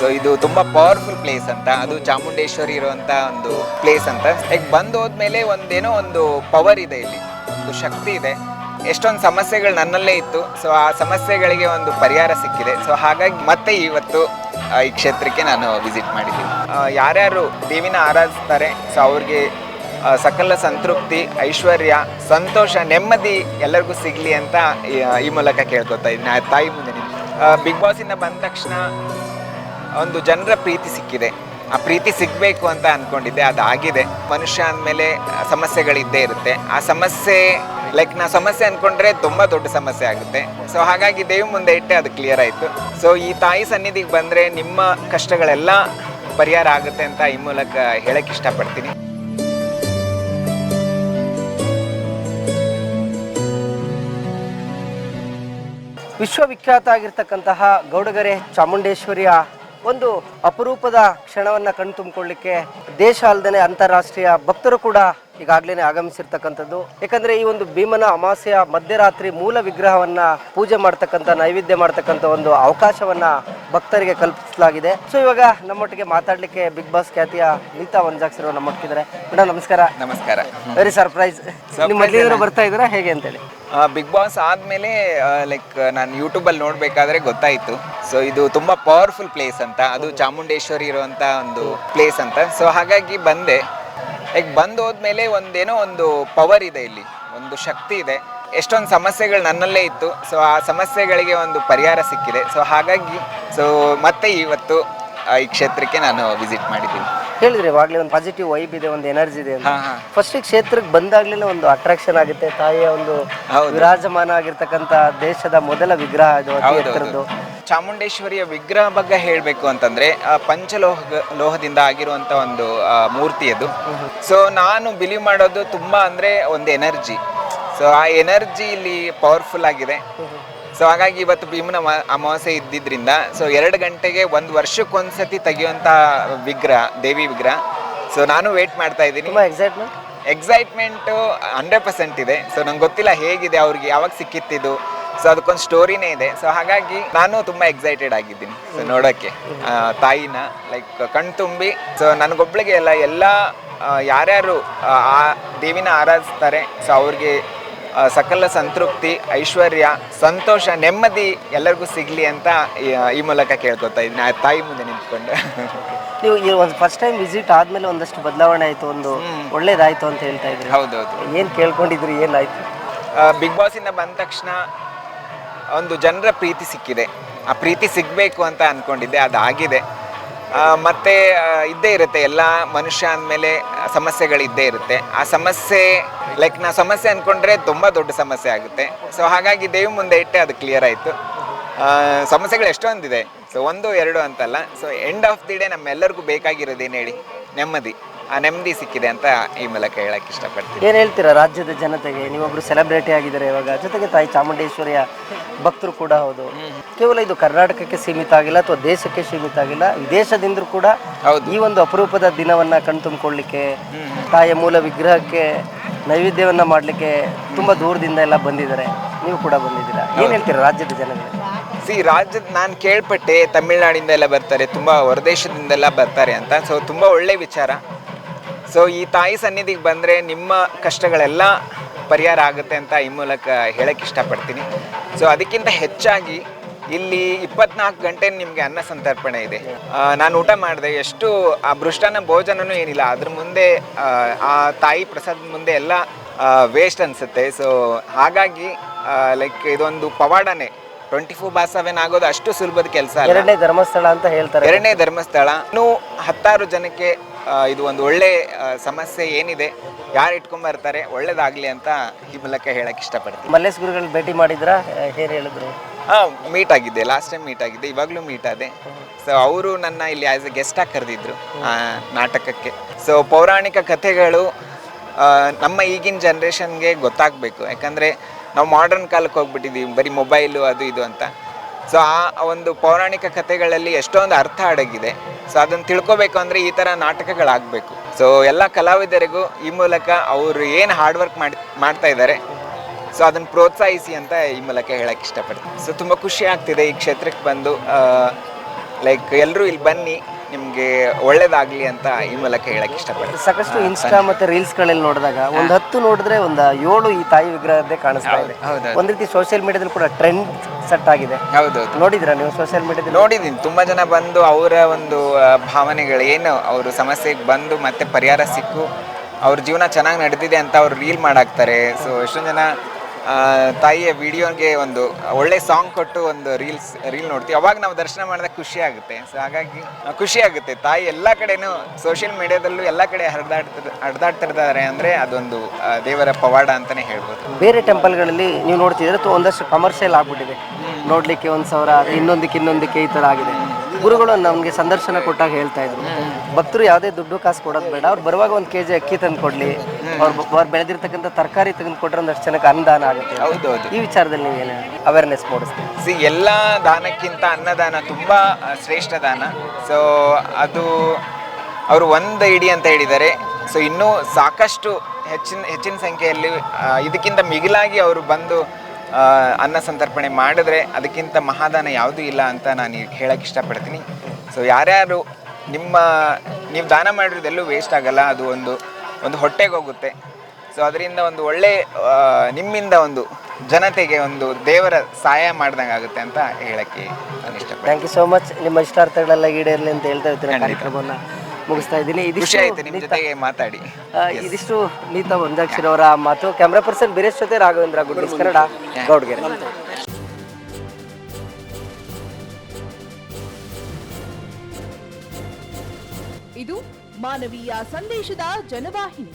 So ಇದು ತುಂಬಾ powerful place ಅಂತ, ಅದು ಚಾಮುಂಡೇಶ್ವರಿ ಇರುವಂತ ಒಂದು ಪ್ಲೇಸ್ ಅಂತ. ಈಗ ಬಂದು ಹೋದ್ಮೇಲೆ ಒಂದೇನೋ ಒಂದು ಪವರ್ ಇದೆ ಇಲ್ಲಿ, ಒಂದು ಶಕ್ತಿ ಇದೆ. ಎಷ್ಟೊಂದು ಸಮಸ್ಯೆಗಳು ನನ್ನಲ್ಲೇ ಇತ್ತು ಸೊ ಆ ಸಮಸ್ಯೆಗಳಿಗೆ ಒಂದು ಪರಿಹಾರ ಸಿಕ್ಕಿದೆ. ಸೊ ಹಾಗಾಗಿ ಮತ್ತೆ ಇವತ್ತು ಈ ಕ್ಷೇತ್ರಕ್ಕೆ ನಾನು ವಿಸಿಟ್ ಮಾಡಿದ್ದೀನಿ. ಯಾರ್ಯಾರು ದೇವಿನ ಆರಾಧಿಸ್ತಾರೆ ಸೊ ಅವ್ರಿಗೆ ಸಕಲ ಸಂತೃಪ್ತಿ, ಐಶ್ವರ್ಯ, ಸಂತೋಷ, ನೆಮ್ಮದಿ ಎಲ್ಲರಿಗೂ ಸಿಗಲಿ ಅಂತ, ಈ- ಮೂಲಕ ಕೇಳ್ಕೊತಾ ಇದ್ದೀನಿ. ತಾಯಿ ಮುಂದೆ ಬಿಗ್ ಬಾಸಿಂದ ಬಂದ ತಕ್ಷಣ ಒಂದು ಜನರ ಪ್ರೀತಿ ಸಿಕ್ಕಿದೆ. ಆ ಪ್ರೀತಿ ಸಿಗಬೇಕು ಅಂತ ಅಂದ್ಕೊಂಡಿದ್ದೆ ಅದಾಗಿದೆ. ಮನುಷ್ಯ ಅಂದಮೇಲೆ ಸಮಸ್ಯೆಗಳಿದ್ದೇ ಇರುತ್ತೆ. ಆ ಸಮಸ್ಯೆ ಲೈಕ್ ನಾ ಸಮಸ್ಯೆ ಅಂದ್ಕೊಂಡ್ರೆ ತುಂಬ ದೊಡ್ಡ ಸಮಸ್ಯೆ ಆಗುತ್ತೆ. ಸೊ ಹಾಗಾಗಿ ದೇವ್ ಮುಂದೆ ಇಟ್ಟೆ ಅದು ಕ್ಲಿಯರ್ ಆಯಿತು. ಸೊ ಈ ತಾಯಿ ಸನ್ನಿಧಿಗೆ ಬಂದರೆ ನಿಮ್ಮ ಕಷ್ಟಗಳೆಲ್ಲ ಪರಿಹಾರ ಆಗುತ್ತೆ ಅಂತ ಈ ಮೂಲಕ ಹೇಳಕ್ಕೆ ಇಷ್ಟಪಡ್ತೀನಿ. ವಿಶ್ವವಿಖ್ಯಾತ ಆಗಿರ್ತಕ್ಕಂತಹ ಗೌಡಗರೆ ಚಾಮುಂಡೇಶ್ವರಿಯ ಒಂದು ಅಪರೂಪದ ಕ್ಷಣವನ್ನು ಕಣ್ತುಂಬಿಕೊಳ್ಳಿಕ್ಕೆ ದೇಶ ಅಲ್ಲದೆ ಅಂತಾರಾಷ್ಟ್ರೀಯ ಭಕ್ತರು ಕೂಡ ಈಗಾಗಲೇ ಆಗಮಿಸಿರ್ತಕ್ಕಂಥದ್ದು. ಯಾಕಂದ್ರೆ ಈ ಒಂದು ಭೀಮನ ಅಮಾಸೆಯ ಮಧ್ಯರಾತ್ರಿ ಮೂಲ ವಿಗ್ರಹವನ್ನ ಪೂಜೆ ಮಾಡ್ತಕ್ಕಂಥ ನೈವೇದ್ಯ ಮಾಡ್ತಕ್ಕಂಥ ಒಂದು ಅವಕಾಶವನ್ನ ಭಕ್ತರಿಗೆ ಕಲ್ಪಿಸಲಾಗಿದೆ. ಸೊ ಇವಾಗ ನಮ್ಮೊಟ್ಟಿಗೆ ಮಾತಾಡ್ಲಿಕ್ಕೆ ಬಿಗ್ ಬಾಸ್ ಖ್ಯಾತಿಯ ನೀತಾ ವಂಜಾಕ್ಸಿರೋ ನಮ್ಮೊಟ್ಟಿಗಿದ್ದಾರೆ ಮೇಡಮ್ ನಮಸ್ಕಾರ. ನಮಸ್ಕಾರ. ವೆರಿ ಸರ್ಪ್ರೈಸ್ ನಿಮ್ಮ ಬರ್ತಾ ಇದ್ದೀರಾ? ಹೇಗೆ ಅಂತೇಳಿ? ಬಿಗ್ ಬಾಸ್ ಆದ್ಮೇಲೆ ಲೈಕ್ ನಾನು ಯೂಟ್ಯೂಬಲ್ಲಿ ನೋಡಬೇಕಾದ್ರೆ ಗೊತ್ತಾಯಿತು. ಸೊ ಇದು ತುಂಬಾ ಪವರ್ಫುಲ್ ಪ್ಲೇಸ್ ಅಂತ, ಅದು ಚಾಮುಂಡೇಶ್ವರಿ ಇರುವಂತ ಒಂದು ಪ್ಲೇಸ್ ಅಂತ. ಸೊ ಹಾಗಾಗಿ ಬಂದೆ. ಲೈಕ್ ಬಂದು ಹೋದ್ಮೇಲೆ ಒಂದೇನೋ ಒಂದು ಪವರ್ ಇದೆ ಇಲ್ಲಿ, ಒಂದು ಶಕ್ತಿ ಇದೆ. ಎಷ್ಟೊಂದು ಸಮಸ್ಯೆಗಳು ನನ್ನಲ್ಲೇ ಇತ್ತು. ಸೊ ಆ ಸಮಸ್ಯೆಗಳಿಗೆ ಒಂದು ಪರಿಹಾರ ಸಿಕ್ಕಿದೆ. ಸೊ ಹಾಗಾಗಿ ಸೊ ಮತ್ತೆ ಇವತ್ತು ಈ ಕ್ಷೇತ್ರಕ್ಕೆ ನಾನು ವಿಸಿಟ್ ಮಾಡಿದ್ದೀನಿ. ಹೇಳಿದ್ರಿ ಇವಾಗಲೇ ಒಂದು ಪಾಸಿಟಿವ್ ವೈಬ್ ಇದೆ ಒಂದು ಎನರ್ಜಿ ಇದೆ ಅಂತ. ಫಸ್ಟ್ ಕ್ಷೇತ್ರಕ್ಕೆ ಬಂದಾಗ್ಲೇ ಒಂದು ಅಟ್ರಾಕ್ಷನ್ ಆಗುತ್ತೆ. ತಾಯಿಯ ಒಂದು ವಿರಾಜಮಾನ ಆಗಿರ್ತಕ್ಕಂಥ ದೇಶದ ಮೊದಲ ವಿಗ್ರಹ ಇದು ಅತಿ ಎತ್ತರದ್ದು ಚಾಮುಂಡೇಶ್ವರಿಯ ವಿಗ್ರಹ ಬಗ್ಗೆ ಹೇಳಬೇಕು ಅಂತಂದ್ರೆ ಆ, ಪಂಚಲೋಹ ಲೋಹದಿಂದ ಆಗಿರುವಂತ ಒಂದು ಮೂರ್ತಿ ಅದು ಸೊ ನಾನು ಬಿಲೀವ್ ಮಾಡೋದು ತುಂಬಾ ಅಂದ್ರೆ ಒಂದು ಎನರ್ಜಿ ಸೊ ಆ ಎನರ್ಜಿ ಇಲ್ಲಿ ಪವರ್ಫುಲ್ ಆಗಿದೆ. ಸೊ ಹಾಗಾಗಿ ಇವತ್ತು ಭೀಮನ ಅಮ- ಅಮಾವಾಸ್ಯೆ ಇದ್ದಿದ್ದರಿಂದ ಸೊ ಎರಡು ಗಂಟೆಗೆ ಒಂದು ವರ್ಷಕ್ಕೊಂದ್ಸತಿ ತೆಗೆಯುವಂಥ ವಿಗ್ರಹ ದೇವಿ ವಿಗ್ರಹ. ಸೊ ನಾನು ವೇಟ್ ಮಾಡ್ತಾ ಇದ್ದೀನಿ. ತುಂಬಾ ಎಕ್ಸೈಟ್ಮೆಂಟ್ ಎಕ್ಸೈಟ್ಮೆಂಟು ಹಂಡ್ರೆಡ್ ಪರ್ಸೆಂಟ್ ಇದೆ. ಸೊ ನಂಗೆ ಗೊತ್ತಿಲ್ಲ ಹೇಗಿದೆ ಅವ್ರಿಗೆ ಯಾವಾಗ ಸಿಕ್ಕಿತ್ತಿದ್ದು ಸೊ ಅದಕ್ಕೊಂದು ಸ್ಟೋರಿನೇ ಇದೆ. ಸೊ ಹಾಗಾಗಿ ನಾನು ತುಂಬ ಎಕ್ಸೈಟೆಡ್ ಆಗಿದ್ದೀನಿ. ಸೊ ನೋಡೋಕ್ಕೆ ತಾಯಿನ ಲೈಕ್ ಕಣ್ತುಂಬಿ ಸೊ ನನಗೊಬ್ಳಿಗೆ ಎಲ್ಲ ಎಲ್ಲ ಯಾರ್ಯಾರು ಆ ದೇವಿನ ಆರಾಧಿಸ್ತಾರೆ ಸೊ ಅವ್ರಿಗೆ ಸಕಲ ಸಂತೃಪ್ತಿ ಐಶ್ವರ್ಯ ಸಂತೋಷ ನೆಮ್ಮದಿ ಎಲ್ಲರಿಗೂ ಸಿಗಲಿ ಅಂತ ಈ- ಮೂಲಕ ಕೇಳ್ಕೊತಾ ಇದ್ದೀನಿ. ಆ ತಾಯಿ ಮುಂದೆ ನಿಂತ್ಕೊಂಡು. ನೀವು ಈ ಒಂದು ಫಸ್ಟ್ ಟೈಮ್ ವಿಸಿಟ್ ಆದ್ಮೇಲೆ ಒಂದಷ್ಟು ಬದಲಾವಣೆ ಆಯ್ತು ಒಂದು ಒಳ್ಳೇದಾಯಿತು ಅಂತ ಹೇಳ್ತಾ ಇದ್ರಿ. ಹೌದೌದು. ಏನು ಕೇಳ್ಕೊಂಡಿದ್ರಿ ಏನಾಯಿತು? ಬಿಗ್ ಬಾಸ್ ಇಂದ ಬಂದ ತಕ್ಷಣ ಒಂದು ಜನರ ಪ್ರೀತಿ ಸಿಕ್ಕಿದೆ. ಆ ಪ್ರೀತಿ ಸಿಗಬೇಕು ಅಂತ ಅನ್ಕೊಂಡಿದ್ದೆ ಅದಾಗಿದೆ. ಮತ್ತೆ ಇದ್ದೇ ಇರುತ್ತೆ. ಎಲ್ಲ ಮನುಷ್ಯ ಅಂದಮೇಲೆ ಸಮಸ್ಯೆಗಳಿದ್ದೇ ಇರುತ್ತೆ. ಆ ಸಮಸ್ಯೆ ಲೈಕ್ ನಾ ಸಮಸ್ಯೆ ಅಂದ್ಕೊಂಡ್ರೆ ತುಂಬ ದೊಡ್ಡ ಸಮಸ್ಯೆ ಆಗುತ್ತೆ. ಸೊ ಹಾಗಾಗಿ ದೇವಿ ಮುಂದೆ ಇಟ್ಟೆ ಅದು ಕ್ಲಿಯರ್ ಆಯಿತು. ಸಮಸ್ಯೆಗಳು ಎಷ್ಟೊಂದಿದೆ. ಸೊ ಒಂದು, ಎರಡು ಅಂತಲ್ಲ. So end of the day ನಮ್ಮೆಲ್ಲರಿಗೂ ಬೇಕಾಗಿರೋದೇನು ಹೇಳಿ? ನೆಮ್ಮದಿ. ಆ ನೆಮ್ಮದಿ ಸಿಕ್ಕಿದೆ ಅಂತ ಈ ಮೂಲಕ ಹೇಳಕ್ಕೆ ಇಷ್ಟಪಡ್ತೀನಿ. ಏನು ಹೇಳ್ತೀರಾ ರಾಜ್ಯದ ಜನತೆಗೆ? ನೀವೊಬ್ರು ಸೆಲೆಬ್ರಿಟಿ ಆಗಿದ್ದಾರೆ ಇವಾಗ ಜೊತೆಗೆ ತಾಯಿ ಚಾಮುಂಡೇಶ್ವರಿಯ ಭಕ್ತರು ಕೂಡ ಹೌದು. ಕೇವಲ ಇದು ಕರ್ನಾಟಕಕ್ಕೆ ಸೀಮಿತ ಆಗಿಲ್ಲ ಅಥವಾ ದೇಶಕ್ಕೆ ಸೀಮಿತ ಆಗಿಲ್ಲ ವಿದೇಶದಿಂದ ಕೂಡ ಹೌದು. ಈ ಒಂದು ಅಪರೂಪದ ದಿನವನ್ನ ಕಣ್ತುಂಬಿಕೊಳ್ಳಿಕ್ಕೆ ತಾಯಿಯ ಮೂಲ ವಿಗ್ರಹಕ್ಕೆ ನೈವೇದ್ಯವನ್ನ ಮಾಡ್ಲಿಕ್ಕೆ ತುಂಬಾ ದೂರದಿಂದ ಎಲ್ಲ ಬಂದಿದ್ದಾರೆ. ನೀವು ಕೂಡ ಬಂದಿದ್ದೀರಾ? ಏನ್ ಹೇಳ್ತೀರಾ ರಾಜ್ಯದ ಜನಗಳಿಗೆ ಸಿ ರಾಜ್ಯದ ನಾನು ಕೇಳ್ಪಟ್ಟೆ ತಮಿಳ್ನಾಡಿಂದ ಎಲ್ಲ ಬರ್ತಾರೆ ತುಂಬ ಹೊರದೇಶದಿಂದೆಲ್ಲ ಬರ್ತಾರೆ ಅಂತ. ಸೊ ತುಂಬ ಒಳ್ಳೆ ವಿಚಾರ. ಸೊ ಈ ತಾಯಿ ಸನ್ನಿಧಿಗೆ ಬಂದರೆ ನಿಮ್ಮ ಕಷ್ಟಗಳೆಲ್ಲ ಪರಿಹಾರ ಆಗುತ್ತೆ ಅಂತ ಈ ಮೂಲಕ ಹೇಳಕ್ಕೆ ಇಷ್ಟಪಡ್ತೀನಿ. ಸೊ ಅದಕ್ಕಿಂತ ಹೆಚ್ಚಾಗಿ ಇಲ್ಲಿ ಇಪ್ಪತ್ನಾಲ್ಕು ಗಂಟೆ ನಿಮಗೆ ಅನ್ನ ಸಂತರ್ಪಣೆ ಇದೆ. ನಾನು ಊಟ ಮಾಡಿದೆ ಎಷ್ಟು ಆ ಭೃಷ್ಟನ ಭೋಜನನೂ ಏನಿಲ್ಲ. ಅದ್ರ ಮುಂದೆ ಆ, ತಾಯಿ ಪ್ರಸಾದದ ಮುಂದೆ ಎಲ್ಲ ವೇಸ್ಟ್ ಅನಿಸುತ್ತೆ. ಸೊ ಹಾಗಾಗಿ ಲೈಕ್ ಇದೊಂದು ಪವಾಡನೆ. ಟ್ವೆಂಟಿ ಫೋರ್ ಬಾರ್ ಸೆವೆನ್ ಆಗೋದು ಅಷ್ಟು ಸುಲಭದ ಕೆಲಸ ಎರಡನೇ ಧರ್ಮಸ್ಥಳ ಅಂತ ಹೇಳ್ತಾರೆ. ಎರಡನೇ ಧರ್ಮಸ್ಥಳ. ಇನ್ನೂ ಹತ್ತಾರು ಜನಕ್ಕೆ ಆ, ಇದು ಒಂದು ಒಳ್ಳೆ ಆ, ಸಮಸ್ಯೆ ಏನಿದೆ ಯಾರು ಇಟ್ಕೊಂಡ್ ಬರ್ತಾರೆ ಒಳ್ಳೇದಾಗ್ಲಿ ಅಂತ ಈ ಮೂಲಕ ಹೇಳಕ್ ಇಷ್ಟಪಡ್ತೀನಿ. ಮಲ್ಲೇಶ್ ಗುರುಗಳು ಭೇಟಿ ಮಾಡಿದ್ರ? ಹೇರ್ ಹೇಳಿದ್ರು. ಹಾ ಮೀಟ್ ಆಗಿದ್ದೆ ಲಾಸ್ಟ್ ಟೈಮ್ ಮೀಟ್ ಆಗಿದ್ದೆ ಇವಾಗಲೂ ಮೀಟ್ ಆದೆ. ಸೊ ಅವರು ನನ್ನ ಇಲ್ಲಿ ಆಸ್ ಎ ಗೆಸ್ಟ್ ಆಗಿ ಕರೆದಿದ್ರು ಆ ನಾಟಕಕ್ಕೆ. ಸೊ ಪೌರಾಣಿಕ ಕಥೆಗಳು ಆ, ನಮ್ಮ ಈಗಿನ ಜನ್ರೇಷನ್ಗೆ ಗೊತ್ತಾಗಬೇಕು. ಯಾಕಂದರೆ ನಾವು ಮಾಡರ್ನ್ ಕಾಲಕ್ಕೆ ಹೋಗ್ಬಿಟ್ಟಿದ್ದೀವಿ ಬರೀ ಮೊಬೈಲು ಅದು ಇದು ಅಂತ. ಸೊ ಆ ಒಂದು ಪೌರಾಣಿಕ ಕಥೆಗಳಲ್ಲಿ ಎಷ್ಟೊಂದು ಅರ್ಥ ಅಡಗಿದೆ. ಸೊ ಅದನ್ನು ತಿಳ್ಕೊಬೇಕು ಅಂದರೆ ಈ ಥರ ನಾಟಕಗಳಾಗಬೇಕು. ಸೊ ಎಲ್ಲ ಕಲಾವಿದರಿಗೂ ಈ ಮೂಲಕ ಅವರು ಏನು ಹಾರ್ಡ್ ವರ್ಕ್ ಮಾಡಿ, ಮಾಡ್ತಾ ಇದ್ದಾರೆ ಸೊ ಅದನ್ನು ಪ್ರೋತ್ಸಾಹಿಸಿ ಅಂತ ಈ ಮೂಲಕ ಹೇಳಕ್ಕೆ ಇಷ್ಟಪಡ್ತೀನಿ. ಸೊ ತುಂಬ ಖುಷಿ ಆಗ್ತಿದೆ ಈ ಕ್ಷೇತ್ರಕ್ಕೆ ಬಂದು ಲೈಕ್ ಎಲ್ಲರೂ ಇಲ್ಲಿ ಬನ್ನಿ ನಿಮಗೆ ಒಳ್ಳೇದಾಗಲಿ ಅಂತ ಈ ಮೂಲಕ ಹೇಳಕ್ಕೆ ಇಷ್ಟಪಡ್ತೀನಿ. ಸಾಕಷ್ಟು ಇನ್ಸ್ಟಾ ಮತ್ತೆ ರೀಲ್ಸ್ಗಳಲ್ಲಿ ನೋಡಿದಾಗ ಒಂದು ಹತ್ತು ನೋಡಿದ್ರೆ ಒಂದು ಏಳು ಈ ತಾಯಿ ವಿಗ್ರಹದ್ದೇ ಕಾಣಿಸ್ತಾ ಇದೆ. ಒಂದು ರೀತಿ ಸೋಷಿಯಲ್ ಮೀಡಿಯಾದಲ್ಲಿ ಕೂಡ ಟ್ರೆಂಡ್ ಸೆಟ್ ಆಗಿದೆ. ಹೌದೌದು ನೋಡಿದ್ರಾ ನೀವು ಸೋಷಿಯಲ್ ಮೀಡಿಯಾದಲ್ಲಿ ನೋಡಿದ್ದೀನಿ. ತುಂಬಾ ಜನ ಬಂದು ಅವರ ಒಂದು ಭಾವನೆಗಳು ಏನು ಅವರು ಸಮಸ್ಯೆಗೆ ಬಂದು ಮತ್ತೆ ಪರಿಹಾರ ಸಿಕ್ಕು ಅವ್ರ ಜೀವನ ಚೆನ್ನಾಗಿ ನಡೆದಿದೆ ಅಂತ ಅವ್ರು ರೀಲ್ ಮಾಡಾಕ್ತಾರೆ. ಸೊ ಎಷ್ಟೊಂದು ಜನ ತಾಯಿಯ ವಿಡಿಯೋಗೆ ಒಂದು ಒಳ್ಳೆ ಸಾಂಗ್ ಕೊಟ್ಟು ಒಂದು ರೀಲ್ಸ್ ರೀಲ್ ನೋಡ್ತೀವಿ. ಅವಾಗ ನಾವು ದರ್ಶನ ಮಾಡಿದಾಗ ಖುಷಿ ಆಗುತ್ತೆ. ಸೊ ಹಾಗಾಗಿ ಖುಷಿ ಆಗುತ್ತೆ. ತಾಯಿ ಎಲ್ಲ ಕಡೆನೂ ಸೋಷಿಯಲ್ ಮೀಡಿಯಾದಲ್ಲೂ ಎಲ್ಲ ಕಡೆ ಹರಿದಾಡ್ತಿರ್ ಹರಿದಾಡ್ತಿರ್ತಾರೆ ಅಂದರೆ ಅದೊಂದು ದೇವರ ಪವಾಡ ಅಂತಲೇ ಹೇಳ್ಬೋದು. ಬೇರೆ ಟೆಂಪಲ್ಗಳಲ್ಲಿ ನೀವು ನೋಡ್ತಿದ್ರೆ ಒಂದಷ್ಟು ಕಮರ್ಷಿಯಲ್ ಆಗ್ಬಿಟ್ಟಿದೆ. ನೋಡ್ಲಿಕ್ಕೆ ಒಂದು ಸಾವಿರ ಇನ್ನೊಂದಕ್ಕೆ ಇನ್ನೊಂದಕ್ಕೆ ಈ ತರ ಆಗಿದೆ. ಗುರುಗಳು ನಮಗೆ ಸಂದರ್ಶನ ಕೊಟ್ಟಾಗ ಹೇಳ್ತಾ ಇದ್ರು. ಭಕ್ತರು ಯಾವುದೇ ದುಡ್ಡು ಕಾಸು ಕೊಡೋದು ಬೇಡ. ಅವ್ರು ಬರುವಾಗ ಒಂದು ಕೆಜಿ ಅಕ್ಕಿ ತಂದು ಕೊಡ್ಲಿ. ಅವ್ರು ಅವ್ರು ಬೆಳೆದಿರ್ತಕ್ಕಂಥ ತರಕಾರಿ ತೆಗೆದು ಕೊಟ್ರೆ ಒಂದಷ್ಟು ಜನಕ್ಕೆ ಅನುದಾನ ಆಗುತ್ತೆ ಹೌದೌದು ಈ ವಿಚಾರದಲ್ಲಿ ನೀವು ಏನು ಅವೇರ್ನೆಸ್ ಮೂಡಿಸ್ತೀವಿ ಸಿ ಎಲ್ಲ ದಾನಕ್ಕಿಂತ ಅನ್ನದಾನ ತುಂಬ ಶ್ರೇಷ್ಠ ದಾನ. ಸೊ ಅದು ಅವರು ಒಂದು ಇಡಿ ಅಂತ ಹೇಳಿದ್ದಾರೆ. ಸೊ ಇನ್ನೂ ಸಾಕಷ್ಟು ಹೆಚ್ಚಿನ ಹೆಚ್ಚಿನ ಸಂಖ್ಯೆಯಲ್ಲಿ ಇದಕ್ಕಿಂತ ಮಿಗಿಲಾಗಿ ಅವರು ಬಂದು ಅನ್ನ ಸಂತರ್ಪಣೆ ಮಾಡಿದ್ರೆ ಅದಕ್ಕಿಂತ ಮಹಾದಾನ ಯಾವುದೂ ಇಲ್ಲ ಅಂತ ನಾನು ಹೇಳಕ್ಕೆ ಇಷ್ಟಪಡ್ತೀನಿ. ಸೊ ಯಾರ್ಯಾರು ನಿಮ್ಮ ನೀವು ದಾನ ಮಾಡಿರೋದೆಲ್ಲೂ ವೇಸ್ಟ್ ಆಗಲ್ಲ ಅದು ಒಂದು ಒಂದು ಹೊಟ್ಟೆಗೆ ಹೋಗುತ್ತೆ. ಸೊ ಅದರಿಂದ ಒಂದು ಒಳ್ಳೆ ನಿಮ್ಮಿಂದ ಒಂದು ಜನತೆಗೆ ಒಂದು ದೇವರ ಸಹಾಯ ಮಾಡ್ದಂಗೆ ಆಗುತ್ತೆ ಅಂತ ಹೇಳಕ್ಕೆ ನಾನು ಇಷ್ಟಪಡ್ತೀನಿ. ಥ್ಯಾಂಕ್ ಯು ಸೋ ಮಚ್ ನಿಮ್ಮ ಇಷ್ಟಾರ್ಥಗಳೆಲ್ಲ ಈಡೇರಲಿ ಅಂತ ಹೇಳ್ತಾ ಇರ್ತೀನಿ ಕಾರ್ಯಕ್ರಮವನ್ನು. ಮುಗಿಸ್ತಾ ಇದ್ದೀನಿ. ಖುಷಿ ಆಯ್ತು ನಿಮ್ಮ ಜೊತೆಗೆ ಮಾತಾಡಿ. ಇದಿಷ್ಟು ನೀತಾ ಒಂದಾಕ್ಷರ ಅವರ ಮಾತು. ಕ್ಯಾಮ್ರಾ ಪರ್ಸನ್ ಬಿರೇಶ್ ಜೊತೆ ರಾಘವೇಂದ್ರ ಗುಡ್ ಕನ್ನಡ ಗೌಡ್ಗೆರೆ ಇದು ಮಾನವೀಯ ಸಂದೇಶದ ಜನವಾಹಿನಿ.